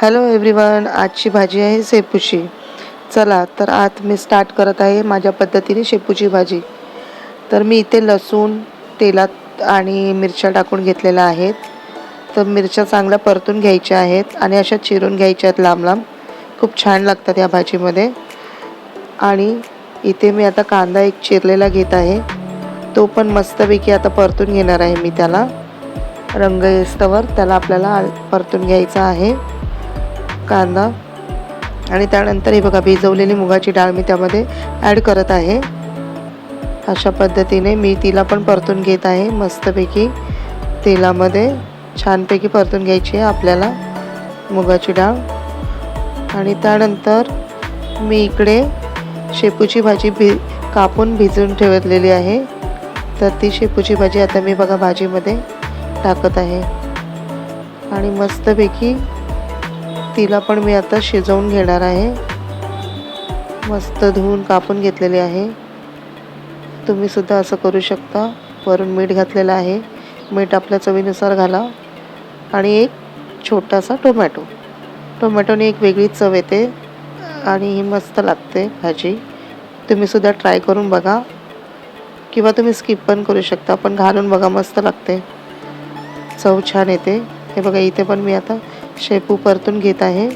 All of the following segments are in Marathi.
हॅलो एव्हरीवन आजची भाजी आहे शेपूची. चला तर आज मी स्टार्ट करत आहे माझ्या पद्धतीने शेपूची भाजी. तर मी इथे लसूण तेलात आणि मिरच्या टाकून घेतलेल्या आहेत. तर मिरच्या चांगल्या परतून घ्यायच्या आहेत आणि अशा चिरून घ्यायच्या आहेत लांब लांब. खूप छान लागतात या भाजीमध्ये. आणि इथे मी आता कांदा एक चिरलेला घेत आहे. तो पण मस्तपैकी आता परतून घेणार आहे मी त्याला. रंग येस्तवर त्याला आपल्याला परतून घ्यायचा आहे. कांदा. आणि त्यानंतर हे बघा भिजवलेली मुगाची डाळ मी त्यामध्ये ॲड करत आहे. अशा पद्धतीने मी तिला पण परतून घेत आहे मस्तपैकी तेलामध्ये. छानपैकी परतून घ्यायची आहे आपल्याला मुगाची डाळ. आणि त्यानंतर मी इकडे शेपूची भाजी भि कापून भिजून ठेवलेली आहे. तर ती शेपूची भाजी आता मी बघा भाजीमध्ये टाकत आहे. आणि मस्तपैकी तिला पण मी आता शिजवून घेणार आहे. मस्त धुवून कापून घेतलेली आहे. तुम्हीसुद्धा असं करू शकता. वरून मीठ घातलेलं आहे. मीठ आपल्या चवीनुसार घाला. आणि एक छोटासा टोमॅटो. टोमॅटोने एक वेगळी चव येते आणि ही मस्त लागते भाजी. तुम्हीसुद्धा ट्राय करून बघा. किंवा तुम्ही स्किप पण करू शकता पण घालून बघा मस्त लागते. चव छान येते. हे बघा इथे पण मी आता शेपू परतून घेत आहे.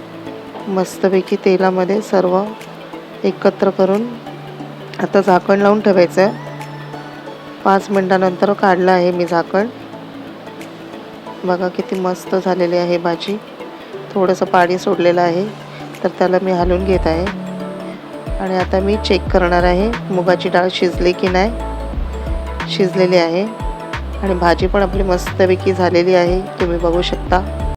मस्तपैकी तेलामध्ये सर्व एकत्र करून आता झाकण लावून ठेवायचं आहे पाच मिनटानंतर काढलं आहे मी झाकण. बघा किती मस्त झालेली आहे भाजी. थोडंसं पाणी सोडलेलं आहे तर त्याला मी हलवून घेत आहे. आणि आता मी चेक करणार आहे मुगाची डाळ शिजली की नाही. शिजलेली आहे. आणि भाजी पण आपली मस्तपैकी झालेली आहे तुम्ही बघू शकता.